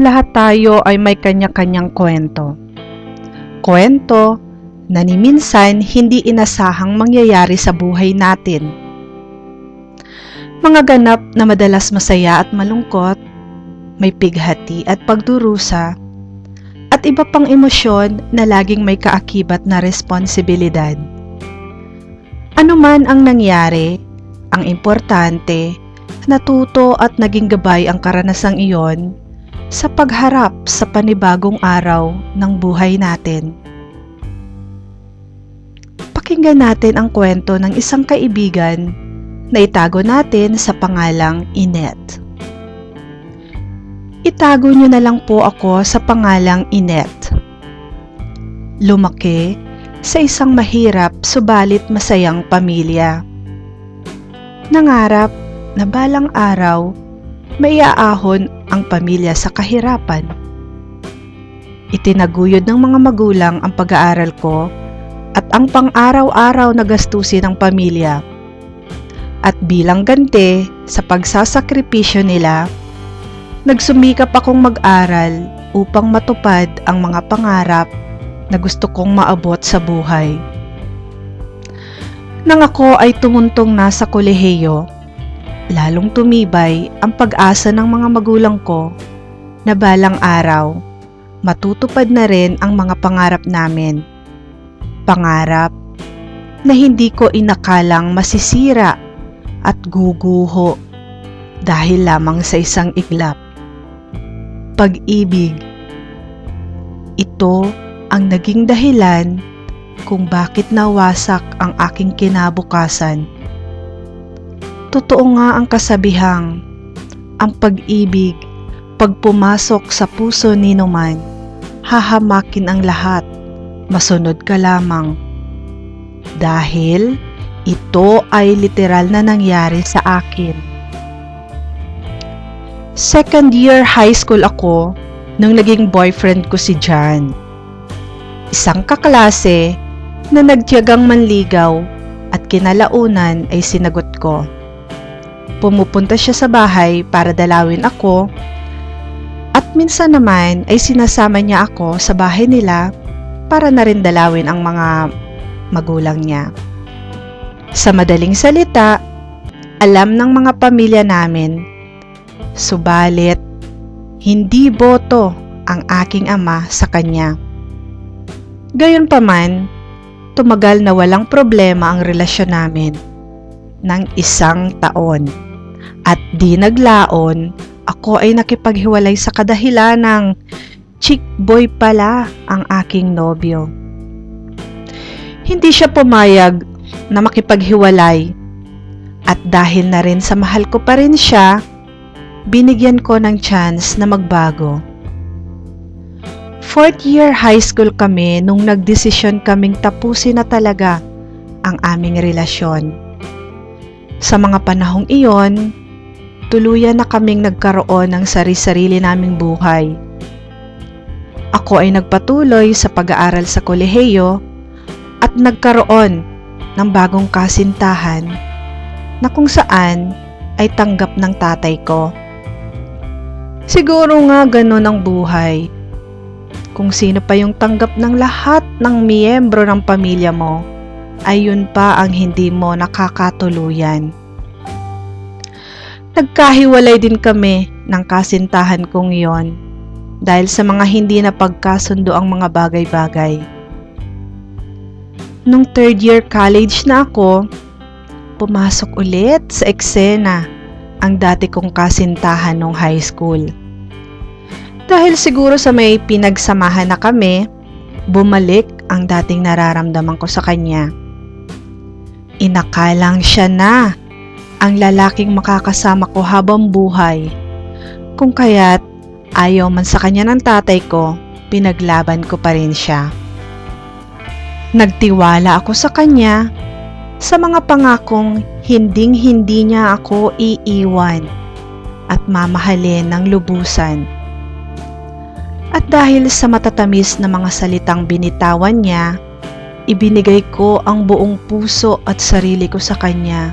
Lahat tayo ay may kanya-kanyang kwento. Kwento na ni minsan hindi inasahang mangyayari sa buhay natin. Mga ganap na madalas masaya at malungkot, may pighati at pagdurusa, at iba pang emosyon na laging may kaakibat na responsibilidad. Ano man ang nangyari, ang importante, natuto at naging gabay ang karanasang iyon sa pagharap sa panibagong araw ng buhay natin. Pakinggan natin ang kwento ng isang kaibigan na itago natin sa pangalang Inet. Itago niyo na lang po ako sa pangalang Inet. Lumaki sa isang mahirap subalit masayang pamilya. Nangarap na balang araw may aahon ang pamilya sa kahirapan. Itinaguyod ng mga magulang ang pag-aaral ko at ang pang-araw-araw na gastusin ng pamilya. At bilang ganti sa pagsasakripisyo nila, nagsumikap akong mag-aral upang matupad ang mga pangarap na gusto kong maabot sa buhay. Nang ako ay tumuntong na sa kolehiyo, lalong tumibay ang pag-asa ng mga magulang ko na balang araw, matutupad na rin ang mga pangarap namin. Pangarap na hindi ko inakalang masisira at guguho dahil lamang sa isang iglap. Pag-ibig. Ito ang naging dahilan kung bakit nawasak ang aking kinabukasan. Totoo nga ang kasabihang, ang pag-ibig, pag pumasok sa puso ni numan, hahamakin ang lahat, masunod ka lamang. Dahil ito ay literal na nangyari sa akin. Second year high school ako nung naging boyfriend ko si John. Isang kaklase na nagtiyagang manligaw at kinalaunan ay sinagot ko. Pumupunta siya sa bahay para dalawin ako at minsan naman ay sinasama niya ako sa bahay nila para na rin dalawin ang mga magulang niya. Sa madaling salita, alam ng mga pamilya namin, subalit hindi boto ang aking ama sa kanya. Gayunpaman, tumagal na walang problema ang relasyon namin ng isang taon. At di naglaon, ako ay nakipaghiwalay sa kadahilan ng chick boy pala ang aking nobyo. Hindi siya pumayag na makipaghiwalay at dahil na rin sa mahal ko pa rin siya, binigyan ko ng chance na magbago. Fourth year high school kami nung nagdesisyon kaming tapusin na talaga ang aming relasyon. Sa mga panahong iyon, tuluyan na kaming nagkaroon ng sari-sarili naming buhay. Ako ay nagpatuloy sa pag-aaral sa kolehiyo at nagkaroon ng bagong kasintahan na kung saan ay tanggap ng tatay ko. Siguro nga ganun ang buhay. Kung sino pa yung tanggap ng lahat ng miyembro ng pamilya mo, ay yun pa ang hindi mo nakakatuluyan. Nagkahiwalay din kami ng kasintahan kong yon dahil sa mga hindi na pagkasundo ang mga bagay-bagay. Nung third year college na ako, pumasok ulit sa eksena ang dati kong kasintahan nung high school. Dahil siguro sa may pinagsamahan na kami, bumalik ang dating nararamdaman ko sa kanya. Inakalang siya na ang lalaking makakasama ko habang buhay. Kung kaya't ayaw man sa kanya ng tatay ko, pinaglaban ko pa rin siya. Nagtiwala ako sa kanya sa mga pangakong hinding-hindi niya ako iiwan at mamahalin ng lubusan. At dahil sa matatamis na mga salitang binitawan niya, ibinigay ko ang buong puso at sarili ko sa kanya.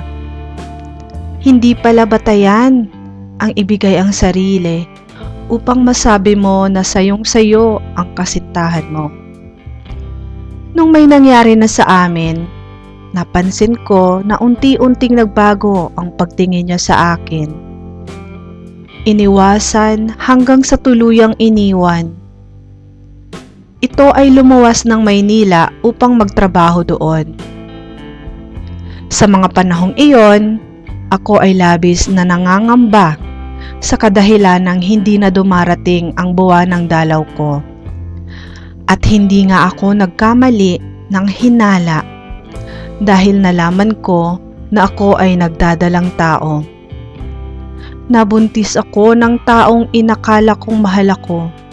Hindi pala batayan ang ibigay ang sarili upang masabi mo na sayong sayo ang kasintahan mo. Nung may nangyari na sa amin, napansin ko na unti-unting nagbago ang pagtingin niya sa akin. Iniwasan hanggang sa tuluyang iniwan. Ito ay lumuwas ng Maynila upang magtrabaho doon. Sa mga panahong iyon, ako ay labis na nangangamba sa kadahilan ng hindi na dumarating ang buwan ng dalaw ko. At hindi nga ako nagkamali ng hinala dahil nalaman ko na ako ay nagdadalang tao. Nabuntis ako ng taong inakala kong mahal ako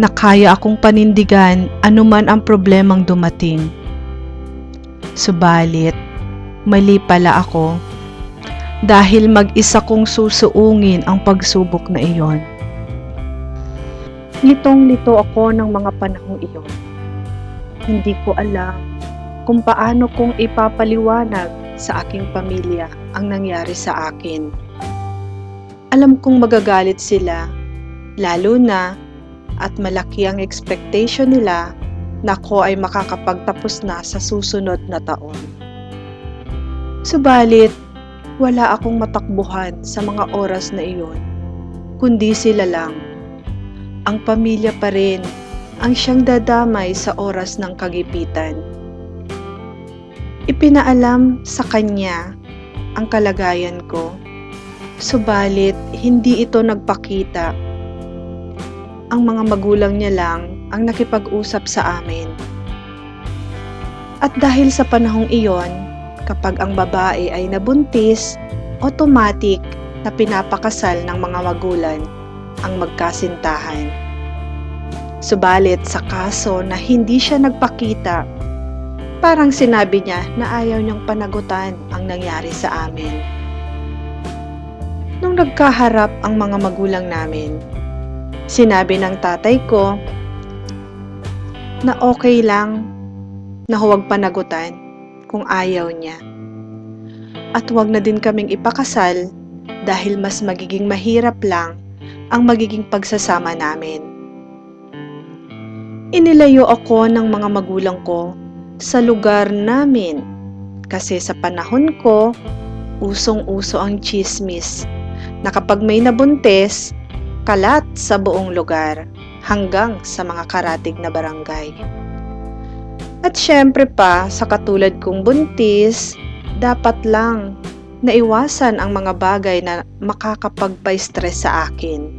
na kaya akong panindigan anuman ang problemang dumating. Subalit, mali pala ako dahil mag-isa kong susuungin ang pagsubok na iyon. Litong-lito ako ng mga panahong iyon. Hindi ko alam kung paano kong ipapaliwanag sa aking pamilya ang nangyari sa akin. Alam kong magagalit sila, lalo na at malaki ang expectation nila na ako ay makakapagtapos na sa susunod na taon. Subalit, wala akong matakbuhan sa mga oras na iyon, kundi sila lang. Ang pamilya pa rin ang siyang dadamay sa oras ng kagipitan. Ipinaalam sa kanya ang kalagayan ko, subalit hindi ito nagpakita ang mga magulang niya lang ang nakipag-usap sa amin. At dahil sa panahong iyon, kapag ang babae ay nabuntis, automatic na pinapakasal ng mga magulang ang magkasintahan. Subalit sa kaso na hindi siya nagpakita, parang sinabi niya na ayaw niyang panagutan ang nangyari sa amin. Nung nagkaharap ang mga magulang namin, Sinabi ng tatay ko na okay lang na huwag panagutan kung ayaw niya. At huwag na din kaming ipakasal dahil mas magiging mahirap lang ang magiging pagsasama namin. Inilayo ako ng mga magulang ko sa lugar namin kasi sa panahon ko, usong-uso ang chismis na kapag may nabuntis, kalat sa buong lugar hanggang sa mga karatig na barangay. At syempre pa, sa katulad kong buntis, dapat lang naiwasan ang mga bagay na makakapagpa-stress sa akin.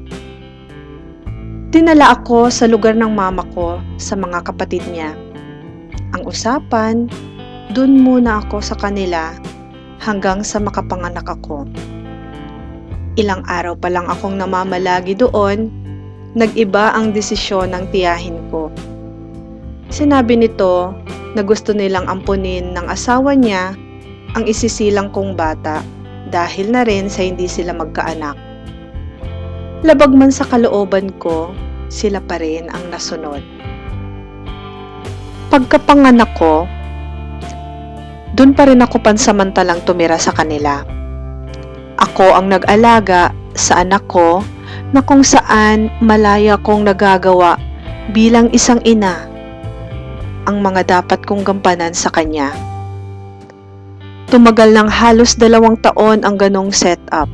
Dinala ako sa lugar ng mama ko sa mga kapatid niya. Ang usapan, dun muna ako sa kanila hanggang sa makapanganak ako. Ilang araw pa lang akong namamalagi doon, nag-iba ang desisyon ng tiyahin ko. Sinabi nito na gusto nilang ampunin ng asawa niya ang isisilang kong bata dahil na rin sa hindi sila magkaanak. Labag man sa kalooban ko, sila pa rin ang nasunod. Pagkapanganak ko, dun pa rin ako pansamantalang tumira sa kanila. Ako ang nag-alaga sa anak ko na kung saan malaya kong nagagawa bilang isang ina ang mga dapat kong gampanan sa kanya. Tumagal ng halos dalawang taon ang ganong setup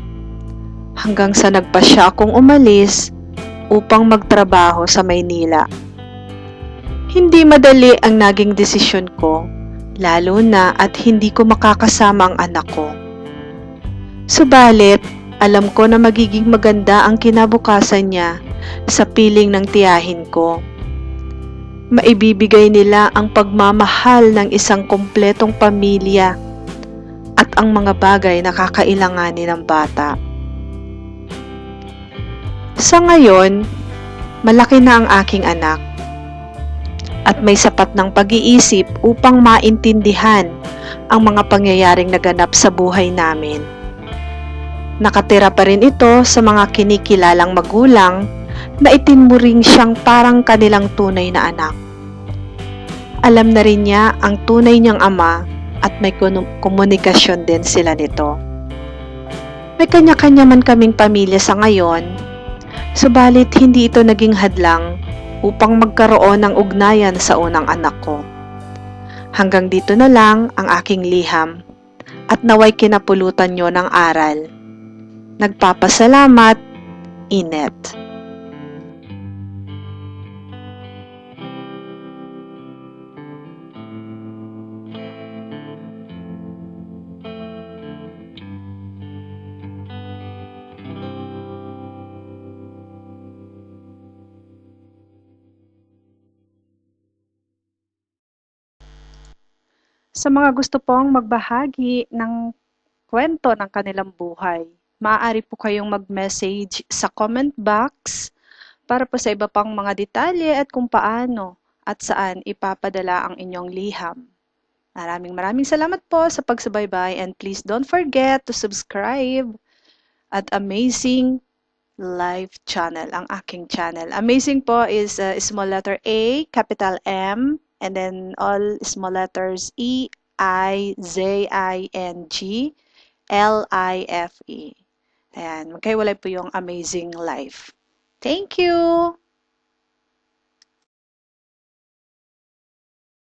hanggang sa nagpasya akong umalis upang magtrabaho sa Maynila. Hindi madali ang naging desisyon ko, lalo na at hindi ko makakasama ang anak ko. Subalit, alam ko na magiging maganda ang kinabukasan niya sa piling ng tiyahin ko. Maibibigay nila ang pagmamahal ng isang kompletong pamilya at ang mga bagay na kakailanganin ng bata. Sa ngayon, malaki na ang aking anak at may sapat ng pag-iisip upang maintindihan ang mga pangyayaring naganap sa buhay namin. Nakatira pa rin ito sa mga kinikilalang magulang na itinmuring siyang parang kanilang tunay na anak. Alam na rin niya ang tunay niyang ama at may komunikasyon din sila nito. May kanya-kanya man kaming pamilya sa ngayon, Subalit hindi ito naging hadlang upang magkaroon ng ugnayan sa unang anak ko. Hanggang dito na lang ang aking liham at naway kinapulutan nyo ng aral. Nagpapasalamat, Inet. Sa mga gusto pong magbahagi ng kwento ng kanilang buhay, maaari po kayong mag-message sa comment box para po sa iba pang mga detalye at kung paano at saan ipapadala ang inyong liham. Maraming maraming salamat po sa pagsubaybay and please don't forget to subscribe at Amazing Live channel, ang aking channel. Amazing po is uh, small letter A, capital M, and then all small letters E, I, Z, I, N, G, L, I, F, E. Ayan, magkaiwalay po yung Amazing Life. Thank you!